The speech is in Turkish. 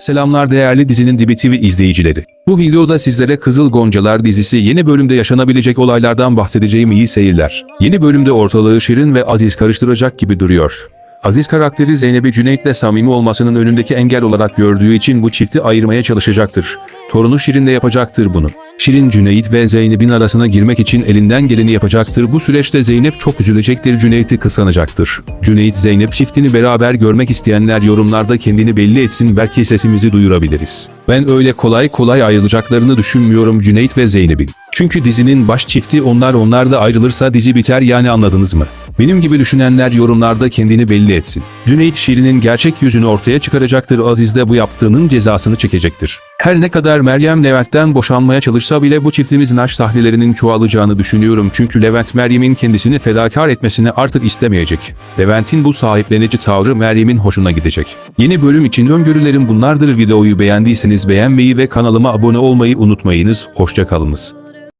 Selamlar değerli dizinin Dibi TV izleyicileri. Bu videoda sizlere Kızıl Goncalar dizisi yeni bölümde yaşanabilecek olaylardan bahsedeceğim iyi seyirler. Yeni bölümde ortalığı Şirin ve Aziz karıştıracak gibi duruyor. Aziz karakteri Zeynep'i Cüneyt'le samimi olmasının önündeki engel olarak gördüğü için bu çifti ayırmaya çalışacaktır. Torunu Şirin de yapacaktır bunu. Şirin Cüneyt ve Zeynep'in arasına girmek için elinden geleni yapacaktır. Bu süreçte Zeynep çok üzülecektir, Cüneyt'i kıskanacaktır. Cüneyt Zeynep çiftini beraber görmek isteyenler yorumlarda kendini belli etsin belki sesimizi duyurabiliriz. Ben öyle kolay kolay ayrılacaklarını düşünmüyorum Cüneyt ve Zeynep'in. Çünkü dizinin baş çifti onlar onlar da ayrılırsa dizi biter yani anladınız mı? Benim gibi düşünenler yorumlarda kendini belli etsin. Cüneyt Şirin'in gerçek yüzünü ortaya çıkaracaktır Aziz de bu yaptığının cezasını çekecektir. Her ne kadar Meryem Levent'ten boşanmaya çalışsa bile bu çiftimizin aşk sahnelerinin çoğalacağını düşünüyorum çünkü Levent Meryem'in kendisini fedakar etmesini artık istemeyecek. Levent'in bu sahiplenici tavrı Meryem'in hoşuna gidecek. Yeni bölüm için öngörülerim bunlardır videoyu beğendiyseniz beğenmeyi ve kanalıma abone olmayı unutmayınız. Hoşçakalınız.